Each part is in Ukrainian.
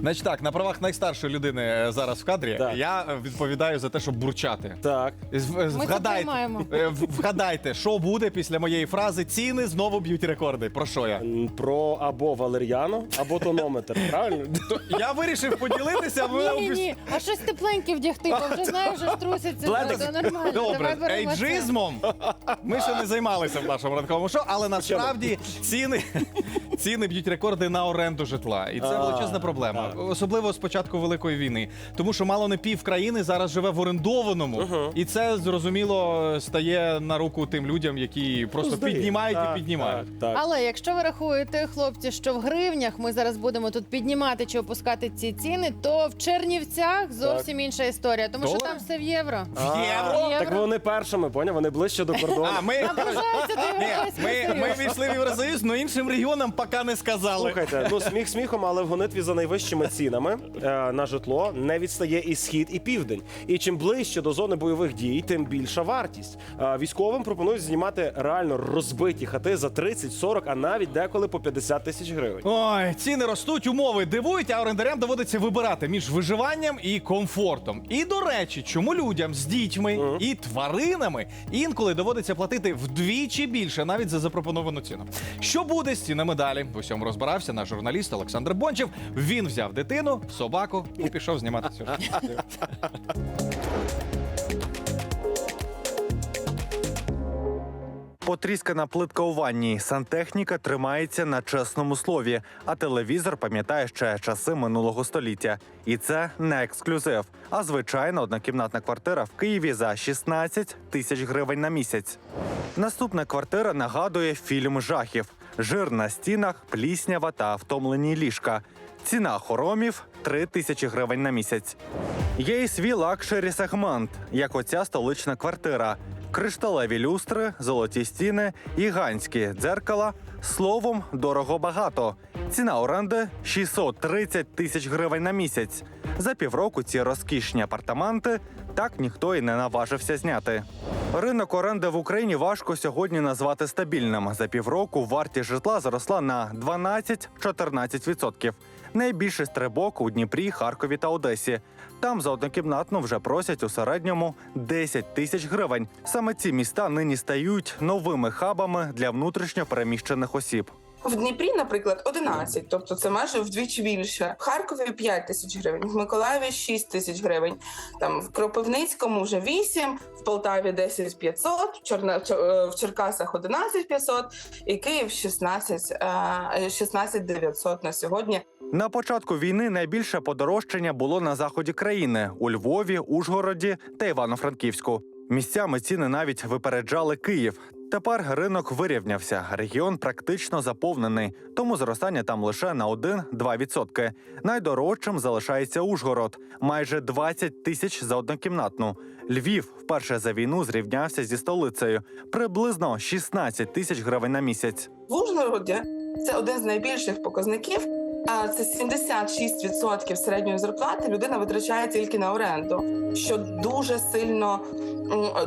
Значить так, на правах найстаршої людини е, зараз в кадрі Так. я е, відповідаю за те, щоб бурчати. Так. З- це Вгадайте, приймаємо. е, в- вгадайте, що буде після моєї фрази ціни знову б'ють рекорди. Про що я? М, Про або валер'яно, або тонометр. Правильно? Я вирішив поділитися. ви Ні, ні, ні. А щось тепленьке вдягти, бо вже знаєш, що труситься. Це нормально. Добре, Давай беремо це. ейджизмом ми ще не займалися в нашому ранковому шоу, але насправді ціни, ціни б'ють рекорди на оренду житла. І це величезна проблема. Особливо з початку Великої війни. Тому що мало не пів країни зараз живе в орендованому. І це зрозуміло стає на руку тим людям, які просто піднімають і піднімають. Але якщо ви рахуєте, хлопці, що в гривнях ми зараз будемо тут піднімати чи опускати ці ціни, то в Чернівцях зовсім інша історія, тому що там все в євро. В євро? Євро. Так вони першими, поняв? Вони ближче до кордону. А, ми, Наближається до Ні, Європейського ми, ми Союзу. війшли в Євросоюз, але іншим регіонам поки не сказали. Слухайте, ну сміх сміхом, але в гонитві за найвищими цінами е, на житло не відстає і схід, і південь. І чим ближче до зони бойових дій, тим більша вартість. Е, військовим пропонують знімати реально розбиті хати за 30, 40, а навіть деколи по 50 тисяч гривень. Ой, ціни ростуть, умови дивують, а орендарям доводиться вибирати між виживанням і комфортом. І до речі, чому людям з дітьми і тваринами інколи доводиться платити вдвічі більше навіть за запропоновану ціну. Що буде з цінами далі? В усьому розбирався наш журналіст Олександр Бончев. Він взяв дитину, собаку і пішов знімати сюжет. Потріскана плитка у ванні. Сантехніка тримається на чесному слові, а телевізор пам'ятає ще часи минулого століття. І це не ексклюзив, а звичайна однокімнатна квартира в Києві за 16 тисяч гривень на місяць. Наступна квартира нагадує фільм жахів: жир на стінах, пліснява та втомлені ліжка. Ціна хоромів 3 тисячі гривень на місяць. Є і свій лакшері сегмент, як оця столична квартира. Кришталеві люстри, золоті стіни, гігантські дзеркала. Словом, дорого багато. Ціна оренди 630 тисяч гривень на місяць. За півроку ці розкішні апартаменти так ніхто і не наважився зняти. Ринок оренди в Україні важко сьогодні назвати стабільним. За півроку вартість житла зросла на 12-14%. Найбільший стрибок у Дніпрі, Харкові та Одесі. Там за однокімнатну вже просять у середньому 10 тисяч гривень. Саме ці міста нині стають новими хабами для внутрішньо переміщених осіб. В Дніпрі, наприклад, 11, тобто це майже вдвічі більше. В Харкові 5 тисяч гривень, в Миколаєві 6 тисяч гривень. Там в Кропивницькому вже 8, в Полтаві 10 500, в, Чорна, в е, Черкасах 11 500 і Київ 16, е, 16 900 на сьогодні. На початку війни найбільше подорожчання було на заході країни у Львові, Ужгороді та Івано-Франківську. Місцями ціни навіть випереджали Київ. Тепер ринок вирівнявся. Регіон практично заповнений, тому зростання там лише на 1-2%. Найдорожчим залишається Ужгород майже 20 тисяч за однокімнатну. Львів вперше за війну зрівнявся зі столицею приблизно 16 тисяч гривень на місяць. В Ужгороді це один з найбільших показників. Це 76% середньої зарплати людина витрачає тільки на оренду, що дуже сильно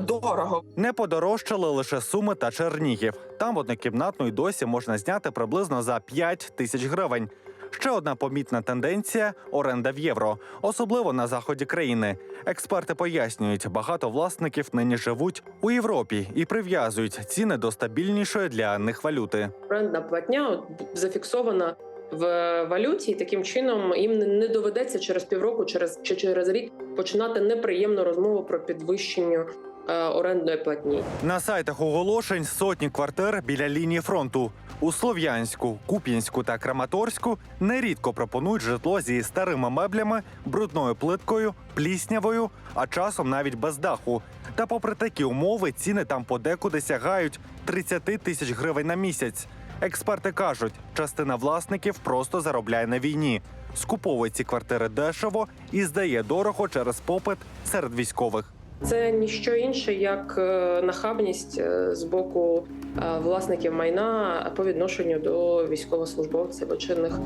дорого. Не подорожчали лише Суми та Чернігів. Там однокімнатну й досі можна зняти приблизно за 5 тисяч гривень. Ще одна помітна тенденція оренда в євро, особливо на заході країни. Експерти пояснюють, багато власників нині живуть у Європі і прив'язують ціни до стабільнішої для них валюти. орендна платня зафіксована в валюті, і таким чином їм не- доведеться через півроку, через чи через рік починати неприємну розмову про підвищення е, орендної платні. На сайтах оголошень сотні квартир біля лінії фронту. У Слов'янську, Куп'янську та Краматорську нерідко пропонують житло зі старими меблями, брудною плиткою, пліснявою, а часом навіть без даху. Та попри такі умови ціни там подекуди сягають 30 тисяч гривень на місяць. Експерти кажуть, частина власників просто заробляє на війні, скуповує ці квартири дешево і здає дорого через попит серед військових. Це ніщо інше, як е, нахабність е, з боку е, власників майна по відношенню до військовослужбовців чинних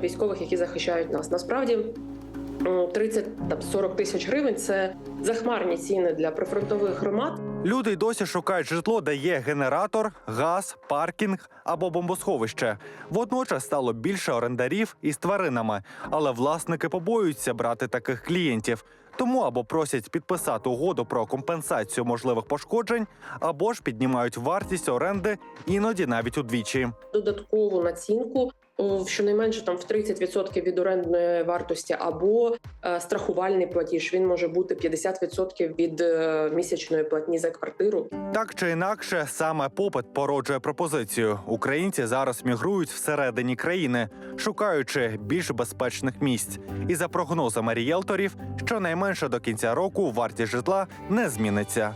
військових, які захищають нас. Насправді. м, 30-40 тисяч гривень це захмарні ціни для прифронтових громад. Люди й досі шукають житло, де є генератор, газ, паркінг або бомбосховище. Водночас стало більше орендарів із тваринами, але власники побоюються брати таких клієнтів. Тому або просять підписати угоду про компенсацію можливих пошкоджень, або ж піднімають вартість оренди іноді навіть удвічі. додаткову націнку щонайменше там в 30% від орендної вартості, або е, страхувальний платіж. Він може бути 50% від е, місячної платні за квартиру. Так чи інакше, саме попит породжує пропозицію. Українці зараз мігрують всередині країни, шукаючи більш безпечних місць. І за прогнозами ріелторів, щонайменше до кінця року вартість житла не зміниться.